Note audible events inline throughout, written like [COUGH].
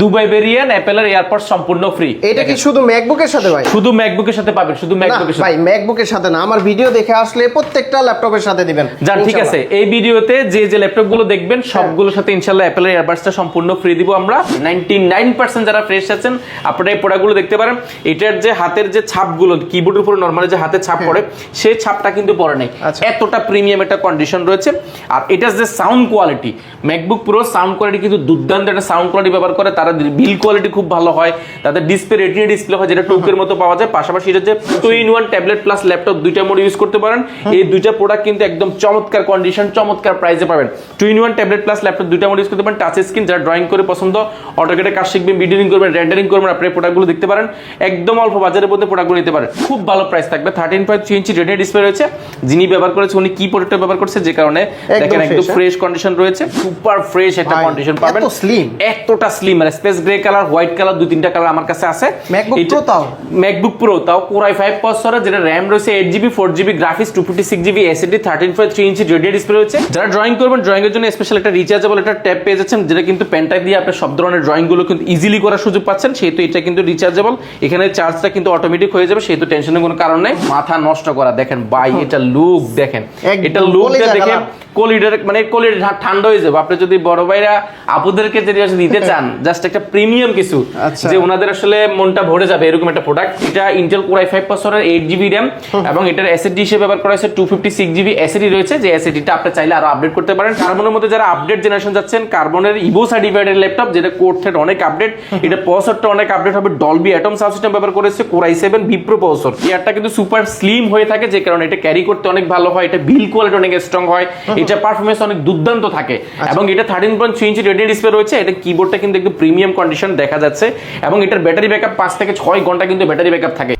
Dubai variant অ্যাপেলের airpod সম্পূর্ণ free এটা কি শুধু ম্যাকবুকের সাথে ভাই? শুধু ম্যাকবুকের সাথে পাবেন শুধু ম্যাকবুকের সাথে। ভাই ম্যাকবুকের সাথে না। আমার ভিডিও দেখে আসলে প্রত্যেকটা ল্যাপটপের সাথে দিবেন। যান ঠিক আছে। এই ভিডিওতে যে যে ল্যাপটপগুলো দেখবেন হ্যাঁ। সবগুলোর সাথে ইনশাল্লাহ অ্যাপেলের এয়ারবাডসটা সম্পূর্ণ ফ্রি দিব আমরা। নাইনটি নাইন পার্সেন্ট যারা ফ্রেশ আছেন আপনারা এই প্রোডাক্টগুলো দেখতে পারেন। এটার যে হাতের যে ছাপগুলো কিবোর্ডের উপরে নর্মালি যে হাতে ছাপ পড়ে সেই ছাপটা কিন্তু পড়ে নাই। হ্যাঁ। আচ্ছা। এতটা প্রিমিয়াম একটা কন্ডিশন রয়েছে। আর এটার যে sound quality MacBook Pro sound quality কিন্তু দুর্দান্ত একটা সাউন্ড কোয়ালিটি ব্যবহার করে। তারা বিল কোয়ালিটি খুব ভালো হয় তাদের ডিসপ্লে রেটিনা ডিসপ্লে হয় যেটা টুকের মতো পাওয়া যায়। পাশাপাশি এটা যে two in one tablet plus laptop দুইটা মোড ইউজ করতে পারেন। এই দুইটা প্রোডাক্ট কিন্তু একদম চমৎকার কন্ডিশন চমৎকার প্রাইসে পাবেন। Two in one tablet plus laptop দুইটা মোড ইউজ করতে পারেন। টাচ স্ক্রিন যারা ড্রয়িং করে পছন্দ অটোকেটে কাজ শিখবেন ভিডিওিং করবেন রেন্ডারিং করবেন আপনি প্রোডাক্টগুলো দেখতে পারেন। একদম অল্প বাজারের মধ্যে প্রোডাক্টগুলো নিতে পারেন। খুব ভালো প্রাইস থাকবে। Thirteen point three inch retina display রয়েছে। যিনি ব্যবহার করেছে উনি কি প্রোডাক্টটা ব্যবহার করছে যে কারণে দেখেন একদম হ্যাঁ? ফ্রেশ কন্ডিশন রয়েছে। সুপার ফ্রেশ একটা কন্ডিশন পাবেন। slim। এতটা স্লিম আর space grey colour white colour দুই তিনটা কালার আমার কাছে আছে। এটা- Pro তাও? ম্যাকবুক প্রো তাও কোরাই ফাইভ প্রসেসরের যেটা র্যাম রয়েছে eight GB four GB graphics two fifty six GB SSD thirteen point three inch retina display রয়েছে। যারা ড্রয়িং করবেন ড্রয়িং এর জন্য স্পেশাল একটা রিচার্জেবল একটা ট্যাব পেয়ে যাচ্ছেন যেটা কিন্তু পেনটাইপ দিয়ে আপনি সব ধরনের ড্রয়িংগুলো কিন্তু ইজিলি করার সুযোগ পাচ্ছেন সেহেতু এটা কিন্তু রিচার্জেবল এখানে চার্জটা কিন্তু অটোমেটিক হয়ে যাবে সেহেতু টেনশনের কোনো কারণ নেই। মাথা নষ্ট করা দেখেন বাই এটা লুক দেখেন। এটা লুকটা কলিজা দেখে। কলিডার মানে কলির ঠান্ডা হয়ে যাবে। আপনি যদি বড় ভাইরা আপুদেরকে যদি দিতে [LAUGHS] চান জাস্ট একটা প্রিমিয়াম কিছু আচ্ছা। যে ওনাদের আসলে মনটা ভরে যাবে এরকম একটা প্রোডাক্ট এটা ইন্টেল কোর আই ফাইভ প্রসেসরের এইট জিবি র্যাম এবং এটার এসএসডি হিসেবে ব্যবহার করা হয়েছে two fifty six GB SSD রয়েছে যে এসএসডিটা আপনি চাইলে আরও আপডেট করতে পারেন। কার্বনের মধ্যে যারা আপডেট জেনারেশন যাচ্ছেন কার্বনের ইভো সার্টিফাইডের ল্যাপটপ যেটা কোর থ্রেড অনেক আপডেট এটা প্রসেসরটা অনেক আপডেট হবে। ডলবি অ্যাটম সাবসিস্টেম ব্যবহার করেছে core I seven vPro processor এয়ারটা কিন্তু সুপার স্লিম হয়ে থাকে যে কারণে এটা ক্যারি করতে অনেক ভালো হয় এটা বিল কোয়ালিটি অনেক স্ট্রং হয় এটা পারফরমেন্স অনেক দুর্দান্ত থাকে। এবং এটা thirteen point three inch retina display রয়েছে এটা কিবোর্ডটা কিন্তু একটু প্রিমিয়াম কন্ডিশন দেখা যাচ্ছে এবং এটার ব্যাটারি ব্যাকআপ পাঁচ থেকে ছয় ঘণ্টা কিন্তু ব্যাটারি ব্যাকআপ থাকে।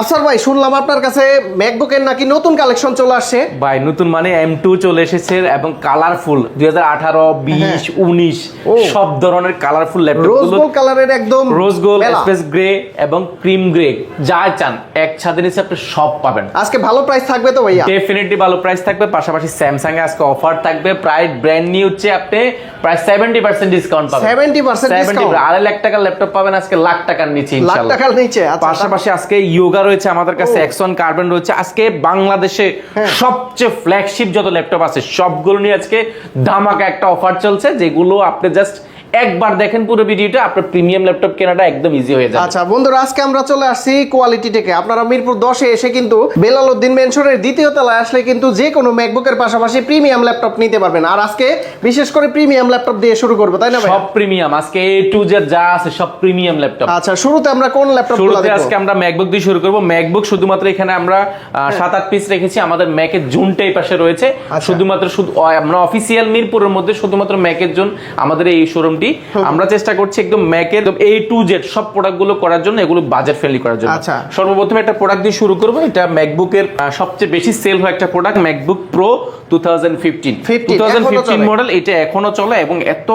আফসার ভাই শুনলাম আপনার কাছে ম্যাকবুকের নাকি নতুন কালেকশন চলে আসছে। ভাই নতুন মানে এম টু চলে এসেছে এবং কালারফুল দুই হাজার আঠারো বিশ উনিশ ও। সব ধরনের কালারফুল ল্যাপটপ রোজ গোল্ড কালারের একদম রোজ গোল্ড স্পেস গ্রে এবং ক্রিম গ্রে যা চান এক ছাদের নিচে আপনি সব পাবেন। আজকে ভালো প্রাইস থাকবে তো ভাইয়া? ডেফিনেটলি ভালো প্রাইস থাকবে পাশাপাশি স্যামসাং এ আজকে অফার থাকবে প্রায় ব্র্যান্ড নিউ হচ্ছে আপনি প্রায় সেভেন্টি পার্সেন্ট ডিসকাউন্ট পাবেন। 70% discount? আড়াই লাখ টাকার ল্যাপটপ পাবেন আজকে লাখ টাকার নিচে লাখ টাকার নিচে আচ্ছা। পাশাপাশি আজকে ইয়োগা রয়েছে আমাদের কাছে অ্যাকশন এক্সন কার্বন রয়েছে আজকে বাংলাদেশে হ্যাঁ। সবচেয়ে ফ্ল্যাগশিপ যত ল্যাপটপ আছে সবগুলো নিয়ে আজকে ধামাকা একটা অফার চলছে যেগুলো আপনি জাস্ট একবার দেখেন পুরো ভিডিওটা আপনার প্রিমিয়াম ল্যাপটপ কেনাটা একদম ইজি হয়ে যাবে। আচ্ছা বন্ধুরা আজকে আমরা চলে আসছি কোয়ালিটি থেকে আপনারা মিরপুর দশে এসে কিন্তু বেলাল উদ্দিন মেনশনের দ্বিতীয় তলায় আসলে কিন্তু যে কোনো ম্যাকবুকের পাশাপাশি প্রিমিয়াম ল্যাপটপ নিতে পারবেন। আর আজকে বিশেষ করে প্রিমিয়াম ল্যাপটপ দিয়ে শুরু করব তাই না ভাই? সব প্রিমিয়াম আজকে এ টু জেড যা আছে সব প্রিমিয়াম ল্যাপটপ আচ্ছা শুরুতে আমরা কোন ল্যাপটপ শুরুতে আজকে আমরা ম্যাকবুক দিয়ে শুরু করব। ম্যাকবুক শুধুমাত্র এখানে আমরা সাত আট পিস রেখেছি আমাদের ম্যাকের জোনটা এই পাশে রয়েছে। আচ্ছা। শুধুমাত্র শুধু আমরা অফিসিয়াল মিরপুরের মধ্যে শুধুমাত্র ম্যাকের জোন আমাদের এই শোরুমটি আমরা চেষ্টা করছি একদম ম্যাকের এ টু জেড সব প্রোডাক্টগুলো করার জন্য এগুলো বাজেট ফ্রেন্ডলি করার জন্য। আচ্ছা। সর্বপ্রথমে একটা প্রোডাক্ট দিয়ে শুরু করব। এটা ম্যাকবুকের সবচেয়ে বেশি সেল হয় একটা product MacBook Pro two thousand fifteen 15 two thousand fifteen model এটা এখনও চলে এবং এত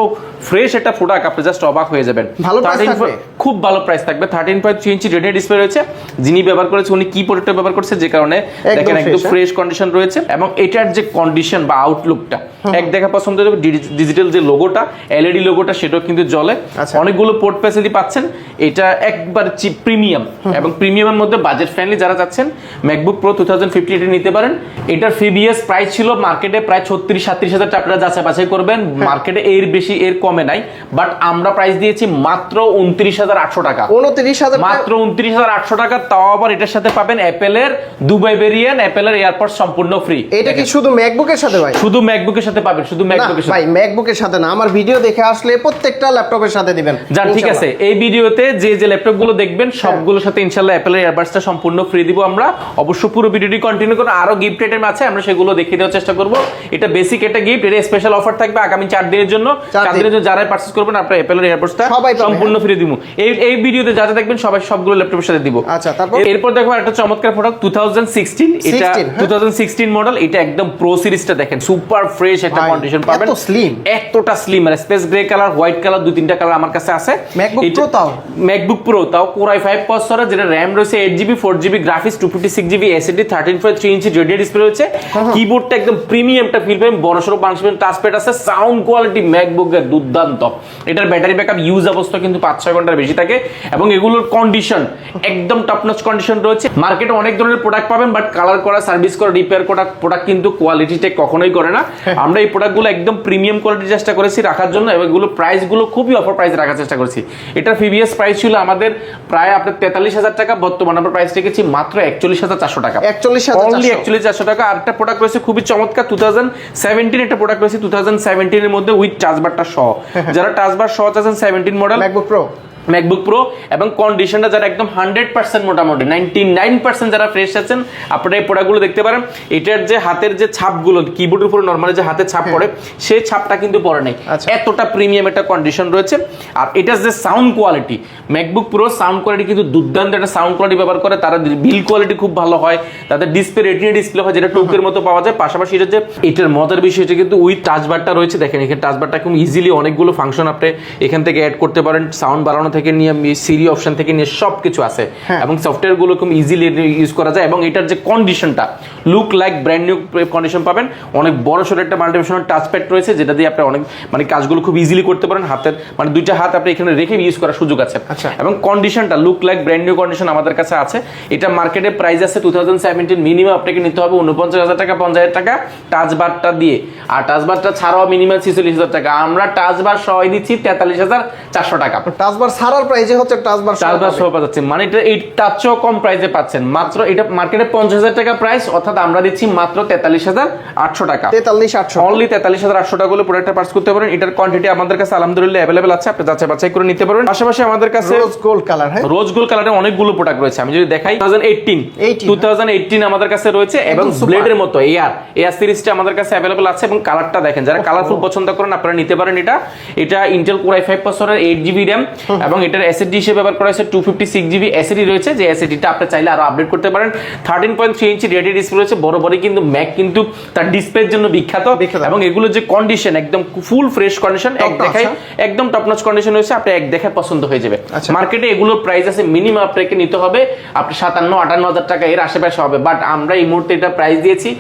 ফ্রেশ একটা প্রোডাক্ট আপনি জাস্ট অবাক হয়ে যাবেন। ভালো price 13 থাকবে? খুব ভালো প্রাইস থাকবে। Thirteen point three inch display রয়েছে। যিনি ব্যবহার করেছে উনি কি প্রোডাক্টটা ব্যবহার করছে যে কারণে দেখেন একদম হ্যাঁ? ফ্রেশ কন্ডিশন রয়েছে এবং এটার যে কন্ডিশন বা আউটলুকটা এক দেখা পছন্দ হবে ডিজিটাল যে লোগোটা এলইডি লোগোটা সেটাও কিন্তু জ্বলে আচ্ছা। অনেকগুলো পোর্ট ফ্যাসিলিটি পাচ্ছেন। এটা একবার চিপ প্রিমিয়াম এবং প্রিমিয়ামের মধ্যে বাজেট ফ্রেন্ডলি যারা চাচ্ছেন MacBook Pro two thousand fifty এটা নিতে পারেন। এটার ফিবিএস প্রাইস ছিল মার্কেটে প্রায় ছত্রিশ সাত্রিশ হাজার টাকা আপনারা যাচাই বাছাই করবেন। হ্যাঁ। মার্কেটে এর বেশি এর কমে নাই। বাট আমরা প্রাইস দিয়েছি মাত্র উনত্রিশ হাজার আটশো টাকা। উনত্রিশ হাজার মাত্র উনত্রিশ হাজার আটশো টাকা তাও আবার এটার সাথে পাবেন অ্যাপেলের দুবাই ভেরিয়েন্ট অ্যাপেলের এয়ারপোর্ট সম্পূর্ণ ফ্রি এটা কি শুধু ম্যাকবুকের সাথে ভাই? শুধু ম্যাকবুকের সাথে পাবেন শুধু ম্যাকবুকের সাথে। ভাই ম্যাকবুকের সাথে না। আমার ভিডিও দেখে আসলে প্রত্যেকটা ল্যাপটপের সাথে দিবেন। যান ঠিক আছে। এই ভিডিওতে যে যে ল্যাপটপগুলো দেখবেন হ্যাঁ। সবগুলোর সাথে ইনশাল্লাহ অ্যাপেলের এয়ারবাডসটা সম্পূর্ণ ফ্রি দিব আমরা। অবশ্য পুরো ভিডিওটি কন্টিনিউ করুন। আরও গিফট আইটেম আছে আমরা সেগুলো দেখিয়ে দেওয়ার চেষ্টা করব। এটা বেসিক একটা গিফট এটা স্পেশাল অফার থাকবে আগামী চার দিনের জন্য। চার চার দিনের জন্য যারাই পারচেজ করবেন আপনার অ্যাপেলের এয়ারবাডসটা সম্পূর্ণ ফ্রি দিব। এই এই ভিডিওতে যা যা দেখবেন সবাই সবগুলো ল্যাপটপের সাথে দিব। আচ্ছা, তারপর? এরপর দেখো একটা চমৎকার প্রোডাক্ট টু থাউজেন্ড সিক্সটিন এটা 16, হ্যাঁ। টু থাউজেন্ড সিক্সটিন মডেল এটা একদম প্রো সিরিজটা দেখেন। সুপার ফ্রেশ একটা কন্ডিশন পাবেন। এত slim। এতটা স্লিম আর space grey colour white colour দুই তিনটা কালার আমার কাছে আছে। MacBook এটা- তাও? ম্যাকবুক প্রো তাও কোর আই ফাইভ প্রসেসরের যেটা র্যাম রয়েছে eight GB four GB graphics two fifty six GB SSD thirteen point three inch radio display রয়েছে। কিবোর্ডটা একদম প্রিমিয়ামটা ফিল পাবেন বড় সড়ো পাঁচ মিনিট টাচপ্যাড আছে সাউন্ড কোয়ালিটি ম্যাকবুকের দুর্দান্ত। এটার ব্যাটারি ব্যাকআপ ইউজ অবস্থা কিন্তু পাঁচ ছয় ঘণ্টার বেশি থাকে এবং এগুলোর কন্ডিশন একদম টপনচ কন্ডিশন রয়েছে। মার্কেটে অনেক ধরনের প্রোডাক্ট পাবেন বাট কালার করা সার্ভিস করা রিপেয়ার করা প্রোডাক্ট কিন্তু কোয়ালিটি চেক কখনোই করে না। আমরা এই প্রোডাক্টগুলো একদম প্রিমিয়াম কোয়ালিটি চেষ্টা করেছি রাখার জন্য এবং এগুলো প্রাইসগুলো খুবই অফার প্রাইসে রাখার চেষ্টা করছি। এটার প্রিভিয়াস প্রাইস ছিল আমাদের প্রায় আপনার তেতাল্লিশ হাজার টাকা বর্তমানে আমরা প্রাইস রেখেছি মাত্র একচল্লিশ হাজার চারশো টাকা। একচল্লিশ হাজার অনলি একচল্লিশ চারশো টাকা। আর একটা প্রোডাক্ট রয়েছে খুবই চমৎকার টু থাউজেন্ড সেভেন্টিন একটা প্রোডাক্ট রয়েছে টু থাউজেন্ড সেভেন্টিনের মধ্যে উইথ টাচবারটা সহ। [LAUGHS] যারা টাচবার সহ চাচ্ছেন seventeen model MacBook Pro MacBook Pro এবং কন্ডিশনটা যারা একদম হান্ড্রেড পার্সেন্ট মোটামুটি নাইনটি নাইন পার্সেন্ট যারা ফ্রেশ আছেন আপনারা এই প্রোডাক্টগুলো দেখতে পারেন। এটার যে হাতের যে ছাপগুলো কিবোর্ডের উপরে নর্মালি যে হাতের ছাপ পড়ে সেই ছাপটা কিন্তু পড়ে নাই। আচ্ছা। এতটা প্রিমিয়াম একটা কন্ডিশন রয়েছে। আর এটার যে sound quality MacBook Pro sound quality কিন্তু দুর্দান্ত একটা সাউন্ড কোয়ালিটি ব্যবহার করে। তারা বিল কোয়ালিটি খুব ভালো হয় তাদের ডিসপ্লে রেটিনা ডিসপ্লে হয় যেটা টুকের মতো পাওয়া যায়। পাশাপাশি এটা যে এটার মজার বিষয় হচ্ছে কিন্তু উইথ টাচবারটা রয়েছে। দেখেন এখানে টাচবারটা খুব ইজিলি অনেকগুলো ফাংশন আপনি এখান থেকে অ্যাড করতে পারেন। সাউন্ড বাড়ানো থেকে নিয়ে সিরি অপশন থেকে নিয়ে সব কিছু আছে এবং সফটওয়্যারগুলো খুব ইজিলি ইউজ করা যায় এবং এটার যে কন্ডিশনটা look like brand new condition পাবেন। অনেক বড় সড়ো একটা মাল্টিমিশনাল টাচপ্যাড রয়েছে যেটা দিয়ে আপনি অনেক মানে কাজগুলো খুব ইজিলি করতে পারেন। হাতের মানে দুইটা হাত আপনি এখানে রেখে ইউজ করার সুযোগ আছে। আচ্ছা। এবং কন্ডিশনটা look like brand new condition আমাদের কাছে আছে। এটা মার্কেটে প্রাইস আছে টু থাউজেন্ড সেভেন্টিন মিনিমাম আপনাকে নিতে হবে উনপঞ্চাশ হাজার টাকা পঞ্চাশ হাজার টাকা। টাচ বারটা দিয়ে। আর টাচ বারটা ছাড়াও মিনিমাম ছিচল্লিশ হাজার টাকা। আমরা টাচ বার সবাই দিচ্ছি তেতাল্লিশ হাজার চারশো টাকা। টাচবার প্রাইজে হচ্ছে টাচবার পাঁচ সহ পাচ্ছেন। মানে এটা এই চেয়েও কম পাচ্ছেন। মাত্র এটা মার্কেটে পঞ্চাশ হাজার টাকা প্রাইস অর্থাৎ আমরা দিচ্ছি মাত্র তেতাল্লিশ হাজার আটশো টাকা। তেতাল্লিশ আটশো। অনলি তেতাল্লিশ হাজার আটশো টাকা প্রোডাক্টটা পার্স করতে পারেন। এটার কোয়ান্টিটি আমাদের কাছে আলহামদুলিল্লাহ অ্যাভেলেবেল আছে। আপনি যাচাই বাছাই করে নিতে পারবেন। পাশাপাশি আমাদের কাছে রোজ গোল্ড কালার হ্যাঁ? রোজ গোল্ড কালারের অনেকগুলো প্রোডাক্ট রয়েছে। আমি যদি দেখাই 2018 18 2018 আমাদের কাছে রয়েছে এবং। ব্লেডের মতো এয়ার এয়ার সিরিজটা আমাদের কাছে অ্যাভেলেবল আছে এবং কালারটা দেখেন। যারা কালারফুল পছন্দ করেন আপনারা নিতে পারেন এটা। এটা ইন্টেল কোর i5 প্রসেসরের 8 জিবি RAM এবং এটার এসএসডি হিসেবে ব্যবহার করা হয়েছে 256 জিবি এসএসডি রয়েছে। যে এসএসডিটা আপনি চাইলে আরও আপডেট করতে পারেন। 13.3 ইঞ্চি রেডি ডিসপ্লে রয়েছে। বড় বড় কিন্তু ম্যাক কিন্তু তার ডিসপ্লের জন্য বিখ্যাত। এবং এগুলো যে কন্ডিশন একদম ফুল ফ্রেশ কন্ডিশন এক দেখাই হ্যাঁ? একদম টপ নচ কন্ডিশন হয়েছে আপনি এক দেখে পছন্দ হয়ে যাবে। আচ্ছা। মার্কেটে এগুলোর প্রাইস আছে মিনিমাম আপনাকে নিতে হবে। আপনি সাতান্ন আটান্ন হাজার টাকা এর আশেপাশে হবে। বাট আমরা এই মুহূর্তে এটা প্রাইস দিয়েছি।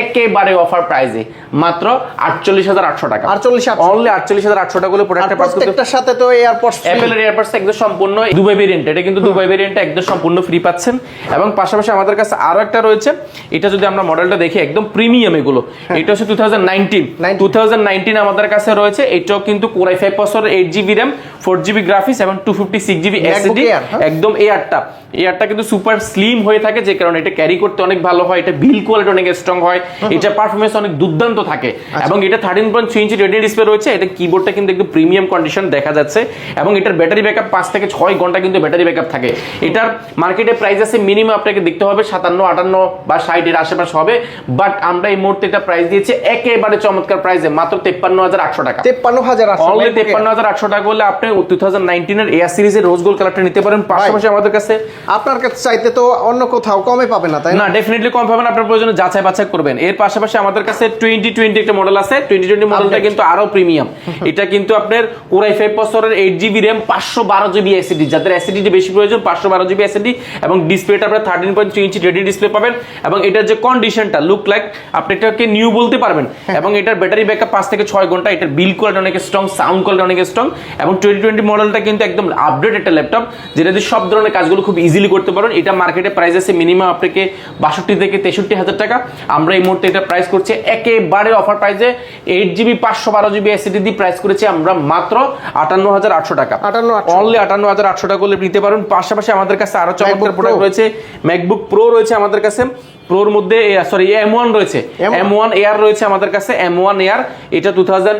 একেবারে অফার প্রাইসে মাত্র আটচল্লিশ হাজার আটশো টাকা। 48,800 অনলি আটচল্লিশ হাজার আটশো টাকা প্রোডাক্টটা প্রত্যেকটার সাথে তো এয়ারপোর্টস অ্যাপেলের এয়ারপাডস একদম সম্পূর্ণ দুবাই ভেরিয়েন্ট এটা কিন্তু দুবাই ভেরিয়েন্টটা একদম সম্পূর্ণ ফ্রি পাচ্ছেন। এবং পাশাপাশি আমাদের কাছে আরও একটা রয়েছে। এটা যদি আমরা মডেলটা দেখি একদম প্রিমিয়াম এগুলো। এটা হচ্ছে two thousand nineteen 19 two thousand nineteen আমাদের কাছে রয়েছে। এটাও কিন্তু কোরাই ফাইভ বছর eight GB RAM four GB graphics এবং two fifty six GB SSD হ্যাঁ? একদম এয়ারটা এয়ারটা কিন্তু সুপার স্লিম হয়ে থাকে যে কারণে এটা ক্যারি করতে অনেক ভালো হয়। এটা বিল কোয়ালিটি অনেক স্ট্রং হয়। এটা পারফরমেন্স অনেক দুর্দান্ত থাকে। এবং এটা thirteen point three inch retina display রয়েছে এটা কিবোর্ডটা কিন্তু একটু প্রিমিয়াম কন্ডিশন দেখা যাচ্ছে এবং এটার ব্যাটারি ব্যাকআপ পাঁচ থেকে ছয় ঘণ্টা কিন্তু ব্যাটারি ব্যাকআপ থাকে। এটার মার্কেটে প্রাইস আছে মিনিমাম আপনাকে দেখতে হবে সাতান্ন আটান্ন বা ষাট এর আশেপাশে হবে বাট আমরা এই মুহূর্তে এটা প্রাইস দিয়েছি একেবারে চমৎকার প্রাইসে মাত্র তেপ্পান্ন হাজার আটশো টাকা। তেপ্পান্ন হাজার আটশো অনলি তেপ্পান্ন হাজার আটশো টাকা হলে আপনি টু থাউজেন্ড নাইনটিনের এয়ার সিরিজের রোজ গোল্ড কালারটা নিতে পারেন পাশাপাশি আমাদের কাছে। আপনার কাছে চাইতে তো অন্য কোথাও কমে পাবে না তাই না? ডেফিনেটলি কম পাবেন আপনার প্রয়োজনে যাচাই বাছাই করবেন এর পাশাপাশি আমাদের কাছে টোয়েন্টি টোয়েন্টি একটা মডেল আছে। টোয়েন্টি টোয়েন্টি মডেলটা কিন্তু আরও প্রিমিয়াম [LAUGHS] এটা কিন্তু আপনার কোরাই ফাইভ বছরের এইট জিবি র্যাম পাঁচশো বারো জিবি এসিডি যাদের এসিডি বেশি প্রয়োজন পাঁচশো বারো জিবি এসিডি এবং ডিসপ্লেটা আপনার thirteen point three inch retina display পাবেন এবং এটার যে কন্ডিশনটা লুক লাইক আপনি এটাকে নিউ বলতে পারবেন। এবং এটার ব্যাটারি ব্যাকআপ পাঁচ থেকে ছয় ঘণ্টা এটার বিল কোয়ালিটি অনেক স্ট্রং সাউন্ড কোয়ালিটি অনেক স্ট্রং এবং টোয়েন্টি টোয়েন্টি মডেলটা কিন্তু একদম আপডেট একটা ল্যাপটপ যেটা দিয়ে সব ধরনের কাজগুলো খুব ইজিলি করতে পারেন এটা মার্কেটে প্রাইস আছে মিনিমাম আপনাকে বাষট্টি থেকে তেষট্টি হাজার টাকা। আমরা এই মুহূর্তে এটা প্রাইস করছি একেবারে অফার প্রাইসে এইট জিবি পাঁচশো বারো জিবি এসিডি দিয়ে প্রাইস করেছি আমরা মাত্র আটান্ন হাজার আটশো টাকা। 58,800 অনলি আটান্ন হাজার আটশো টাকা করলে নিতে পারেন। পাশাপাশি আমাদের কাছে আরও চমৎকার প্রোডাক্ট রয়েছে ম্যাকবুক প্রো রয়েছে আমাদের কাছে। প্রোর মধ্যে সরি এম ওয়ান রয়েছে। এম ওয়ান এয়ার রয়েছে আমাদের কাছে এম ওয়ান এয়ার এটা two thousand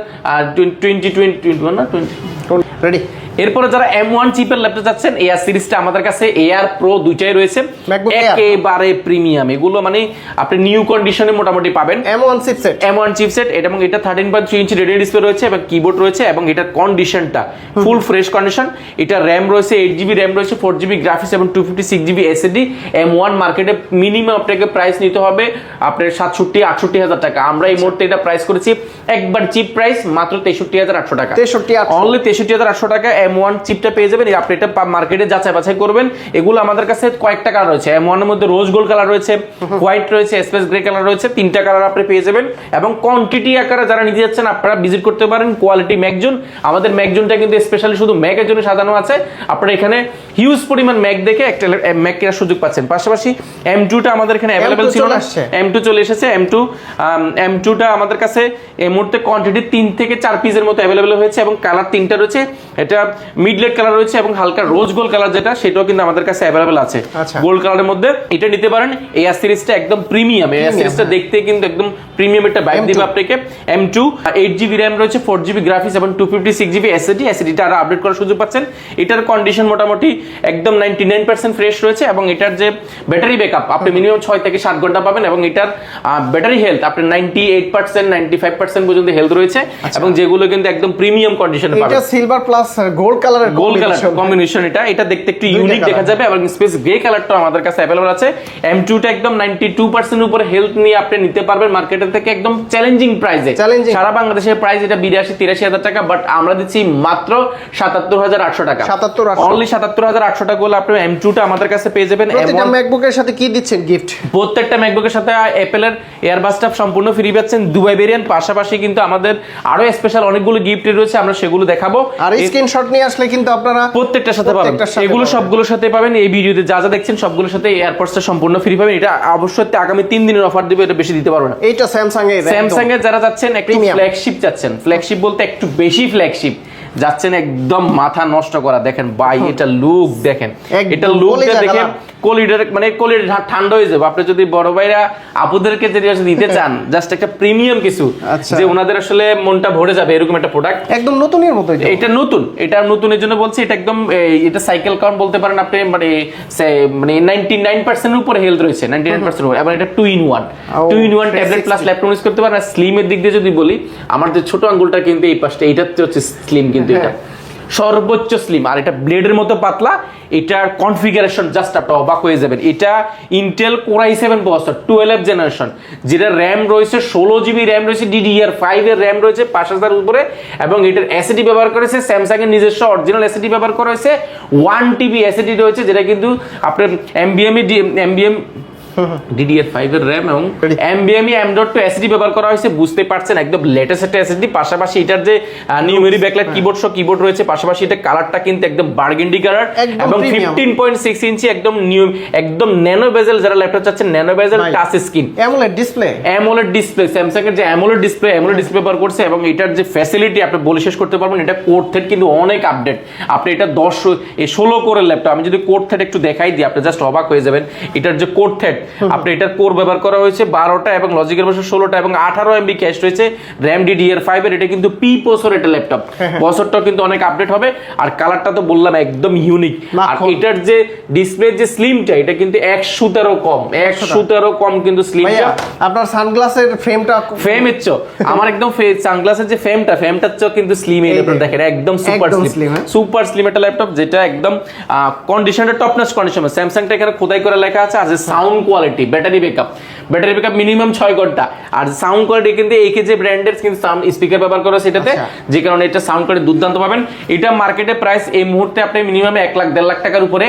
twenty twenty twenty ready এরপরে যারা এম ওয়ান চিপের ল্যাপটপ যাচ্ছেন এয়ার সিরিজটা আমাদের কাছে এয়ার প্রো দুইটাই রয়েছে। একেবারে প্রিমিয়াম এগুলো মানে আপনি নিউ কন্ডিশনে মোটামুটি পাবেন। M one chipset M one chipset এটা এবং এটা thirteen point three inch retina display রয়েছে এবং কিবোর্ড রয়েছে এবং এটার কন্ডিশনটা ফুল ফ্রেশ কন্ডিশন এটা র্যাম রয়েছে এইট জিবি র্যাম রয়েছে ফোর জিবি গ্রাফিক্স এবং two fifty six GB SSD M one মার্কেটে মিনিমাম আপনাকে প্রাইস নিতে হবে আপনার সাতষট্টি আটষট্টি হাজার টাকা। আমরা এই মুহূর্তে এটা প্রাইস করেছি একবার চিপ প্রাইস মাত্র তেষট্টি হাজার আটশো টাকা। 63,800 অনলি তেষট্টি হাজার আটশো টাকা। এম ওয়ান চিপটা পেয়ে যাবেন আপনি এটা মার্কেটে যাচাই বাছাই করবেন। এগুলো আমাদের কাছে কয়েকটা কালার রয়েছে। এম ওয়ানের মধ্যে রোজ গোল্ড কালার রয়েছে [LAUGHS] হোয়াইট রয়েছে স্পেস গ্রে কালার রয়েছে তিনটা কালার আপনি পেয়ে যাবেন। এবং কোয়ান্টিটি আকারে যারা নিতে যাচ্ছেন আপনারা ভিজিট করতে পারেন। কোয়ালিটি ম্যাকজুন আমাদের ম্যাকজুনটা কিন্তু স্পেশালি শুধু ম্যাকের জন্য সাজানো আছে। আপনারা এখানে হিউজ পরিমাণ ম্যাক দেখে একটা ম্যাক কেনার সুযোগ পাচ্ছেন। পাশাপাশি এম টুটা আমাদের এখানে অ্যাভেলেবেল ছিল না। এম টু চলে এসেছে। এম টু এম টুটা আমাদের কাছে এই মুহূর্তে কোয়ান্টিটি তিন থেকে চার পিসের মতো অ্যাভেলেবেল হয়েছে এবং কালার তিনটা রয়েছে। এটা মিডলেট কালার রয়েছে এবং হালকা রোজ গোল্ড কালার যেটা সেটাও কিন্তু আমাদের কাছে অ্যাভেলেবেল আছে। আচ্ছা। গোল্ড কালারের মধ্যে এটা নিতে পারেন। এয়ার সিরিজটা একদম প্রিমিয়াম Premium, সিরিজটা। দেখতে কিন্তু একদম প্রিমিয়াম একটা বাইক M2 দিবে আপনাকে। M two eight GB RAM রয়েছে ফোর জিবি গ্রাফিক্স এবং two fifty six GB SSD এসএডিটা আরও আপডেট করার সুযোগ পাচ্ছেন। এটার কন্ডিশন মোটামুটি একদম নাইনটি নাইন পার্সেন্ট ফ্রেশ রয়েছে এবং এটার যে ব্যাটারি ব্যাকআপ আপনি মিনিমাম ছয় থেকে সাত ঘণ্টা পাবেন এবং এটার ব্যাটারি হেলথ আপনি ninety eight percent ninety five percent পর্যন্ত হেলথ রয়েছে এবং যেগুলো কিন্তু একদম প্রিমিয়াম কন্ডিশনে পাবেন। এটা সিলভার প্লাস গোল্ড কালারের গোল্ড কালার কম্বিনেশন এটা। এটা দেখতে একটু ইউনিক দেখা যাবে এবং স্পেস গ্রে কালারটা আমাদের কাছে অ্যাভেলেবল আছে। এম টুটা একদম নাইনটি টু পার্সেন্ট উপরে হেলথ নিয়ে আপনি নিতে পারবেন মার্কেটের থেকে একদম চ্যালেঞ্জিং প্রাইসে। সারা বাংলাদেশের প্রাইস এটা বিরাশি তিরাশি হাজার টাকা বাট আমরা দিচ্ছি মাত্র সাতাত্তর হাজার আটশো টাকা। 77,800 অনলি সাতাত্তর হাজার আটশো টাকা হলে আপনি এম টুটা আমাদের কাছে পেয়ে যাবেন প্রতিটা M1 ম্যাকবুকের সাথে কি দিচ্ছেন গিফট প্রত্যেকটা ম্যাকবুকের সাথে অ্যাপেলের এয়ারবাসটা সম্পূর্ণ ফ্রি পাচ্ছেন দুবাই ভেরিয়েন্ট পাশাপাশি কিন্তু আমাদের আরও স্পেশাল অনেকগুলো গিফট রয়েছে আমরা সেগুলো দেখাবো। আর স্ক্রিনশট নিয়ে আসলে কিন্তু আপনারা প্রত্যেকটার সাথে পাবেন। এগুলো সবগুলোর সাথে পাবেন। এই ভিডিওতে যা যা দেখছেন সবগুলোর সাথে এয়ারপোর্টসটা সম্পূর্ণ ফ্রি পাবেন। এটা অবশ্যই আগামী তিন দিনের অফার দিবে এটা বেশি দিতে পারব না। এইটা স্যামসাং এর স্যামসাং এর যারা যাচ্ছেন একটু ফ্ল্যাগশিপ যাচ্ছেন ফ্ল্যাগশিপ বলতে একটু বেশি ফ্ল্যাগশিপ যাচ্ছেন একদম মাথা নষ্ট করা। দেখেন ভাই এটা লুক দেখেন। এটা লুকটা কলিজা দেখে কালার। কলিডার মানে কলির ঠান্ডা হয়ে যাবে। আপনি যদি বড় ভাইরা আপুদেরকে যদি দিতে [LAUGHS] চান জাস্ট একটা প্রিমিয়াম কিছু আচ্ছা। যে ওনাদের আসলে মনটা ভরে যাবে এরকম একটা প্রোডাক্ট একদম নতুনের মতো এটা নতুন এটা নতুনের জন্য বলছি এটা একদম এটা সাইকেল কাউন্ট বলতে পারেন আপনি মানে মানে নাইনটি নাইন পার্সেন্ট উপরে হেলথ রয়েছে নাইনটি নাইন পার্সেন্ট এবং এটা two in one two in one tablet plus laptop use করতে পারেন। আর স্লিমের দিক দিয়ে যদি বলি আমার যে ছোট আঙ্গুলটা কিন্তু এই পাশটা এইটাতে হচ্ছে স্লিম কিন্তু এটা। হ্যাঁ। সর্বোচ্চ স্লিম আর এটা ব্লেডের মতো পাতলা এটার কনফিগারেশন জাস্ট আপনি অবাক হয়ে যাবেন। এটা Intel core i seven processor twelve generation যেটা র্যাম রয়েছে ষোলো জিবি র্যাম রয়েছে ডিডিআর ফাইভ এর র্যাম রয়েছে পাঁচ হাজার উপরে এবং এটার এসিডি ব্যবহার করেছে স্যামসাং এর নিজস্ব অরিজিনাল এসিডি ব্যবহার করা হয়েছে ওয়ান টিবি এসিডি রয়েছে যেটা কিন্তু আপনার এমবিএম এমবিএম ডিডিআর ফাইভ এর র্যাম এবং এমবিএমই এম ডট টু এসডি ব্যবহার করা হয়েছে বুঝতে পারছেন একদম লেটেস্ট একটা এসডি পাশাপাশি এটার যে নিউমেরি ব্যাকলাইট কিবোর্ড সহ কিবোর্ড রয়েছে পাশাপাশি এটা কালারটা কিন্তু একদম বার্গেন্ডি কালার এবং। ফিফটিন পয়েন্ট সিক্স ইঞ্চি একদম নিউ একদম ন্যানো বেজেল যারা ল্যাপটপ চাচ্ছেন nano bezel touch screen AMOLED display AMOLED display Samsung এর যে অ্যামোলেড ডিসপ্লে অ্যামোলেড ডিসপ্লে ব্যবহার করছে এবং এটার যে ফ্যাসিলিটি আপনি বলে শেষ করতে পারবেন এটা কোড থেট কিন্তু অনেক আপডেট আপনি এটা দশ ষোলো কোরের ল্যাপটপ আমি যদি কোড থেট একটু দেখাই দিই আপনি জাস্ট অবাক হয়ে যাবেন এটার যে কোড থেট আপনি এটার কোর ব্যবহার করা হয়েছে বারোটা এবং লজিকের বছর ষোলোটা এবং আঠারো এমবি ক্যাশ রয়েছে। র্যাম ডিডিআর ফাইভ এর এটা কিন্তু পি পোসর এটা ল্যাপটপ বছরটাও কিন্তু অনেক আপডেট হবে। আর কালারটা তো বললাম একদম ইউনিক আর এটার যে ডিসপ্লে যে স্লিমটা এটা কিন্তু এক সুতারও কম। এক সুতারও। কম কিন্তু স্লিমটা আপনার সানগ্লাসের ফ্রেমটা ফ্রেম এর আমার একদম সানগ্লাসের যে ফ্রেমটা ফ্রেমটার চো কিন্তু স্লিম এই এই ল্যাপটপ দেখেন একদম সুপার স্লিম? সুপার স্লিম একটা ল্যাপটপ যেটা একদম কন্ডিশনটা টপ নচ কন্ডিশন স্যামসাংটা এখানে খোদাই করে লেখা আছে আর যে sound quality battery backup battery backup minimum ছয় ঘণ্টা। আর সাউন্ড কোয়ালিটি কিন্তু একে যে ব্র্যান্ডের কিন্তু স্পিকার ব্যবহার করা সেটাতে আচ্ছা। যে কারণে এটা সাউন্ড কোয়ালিটি দুর্দান্ত পাবেন। এটা মার্কেটে প্রাইস এই মুহূর্তে আপনি মিনিমাম এক লাখ দেড় লাখ টাকার উপরে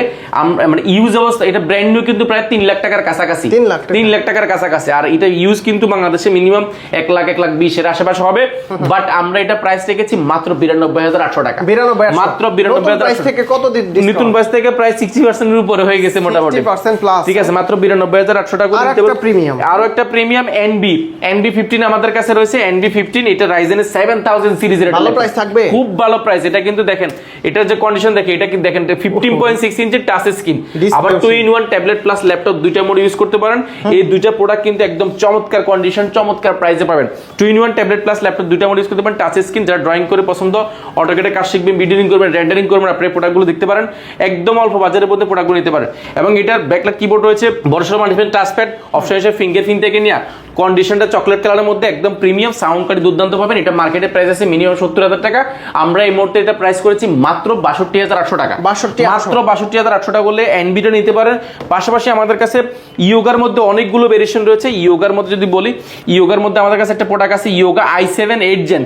মানে ইউজ অবস্থা এটা ব্র্যান্ড নিউ কিন্তু প্রায় তিন লাখ টাকার কাছাকাছি। তিন লাখ তিন লাখ টাকার কাছাকাছি। আর এটা ইউজ কিন্তু বাংলাদেশে মিনিমাম এক লাখ এক লাখ বিশের আশেপাশে হবে। [LAUGHS] বাট আমরা এটা প্রাইস রেখেছি মাত্র বিরানব্বই হাজার আটশো টাকা। বিরানব্বই মাত্র বিরানব্বই হাজার থেকে কত দিন নতুন প্রাইস থেকে প্রায় সিক্সটি পার্সেন্টের উপরে হয়ে গেছে মোটামুটি। 60% ঠিক আছে মাত্র বিরানব্বই ছিয়ানব্বই হাজার আটশো টাকা আর একটা। আরও প্রিমিয়াম এনবি এনবি ফিফটিন আমাদের কাছে রয়েছে। এনবি ফিফটিন এটা রাইজেনের সেভেন থাউজেন্ড সিরিজের ভালো price থাকবে? খুব ভালো প্রাইস এটা কিন্তু দেখেন এটার যে কন্ডিশন দেখে এটা দেখেন ফিফটিন পয়েন্ট সিক্স ইঞ্চের টাচ স্ক্রিন আবার two in one tablet plus laptop দুইটা মোড ইউজ করতে পারেন। এই দুইটা প্রোডাক্ট কিন্তু একদম চমৎকার কন্ডিশন চমৎকার প্রাইসে পাবেন। Two in one tablet plus laptop দুইটা মোড ইউজ করতে পারেন। টাচ স্ক্রিন যারা ড্রয়িং করে পছন্দ অটোকেটে কাজ শিখবেন ভিডিওিং করবেন রেন্ডারিং করবেন আপনি প্রোডাক্টগুলো দেখতে পারেন। একদম অল্প বাজারের মধ্যে প্রোডাক্টগুলো নিতে পারেন। এবং এটার ব্যাকলাইট কিবোর্ড রয়েছে বড়সড় মাল্টিপ্যাড টাচপ্যাড অপশন হিসেবে ফিঙ্গার প্রিন্ট থেকে নিয়ে। কন্ডিশনটা চকলেট কালারের মধ্যে একদম প্রিমিয়াম সাউন্ড কার্ড দুর্দান্ত পাবেন। এটা মার্কেটে প্রাইস আছে মিনিমাম সত্তর হাজার টাকা। আমরা এই মুহূর্তে এটা প্রাইস করেছি মাত্র বাষট্টি হাজার আটশো টাকা। বাষট্টি মাত্র বাষট্টি হাজার আটশো টাকা করলে এনবিটা নিতে পারেন। পাশাপাশি আমাদের কাছে ইয়োগার মধ্যে অনেকগুলো ভেরিয়েশন রয়েছে। ইয়োগার মধ্যে যদি বলি ইয়োগার মধ্যে আমাদের কাছে একটা প্রোডাক্ট আছে Yoga i seven eight gen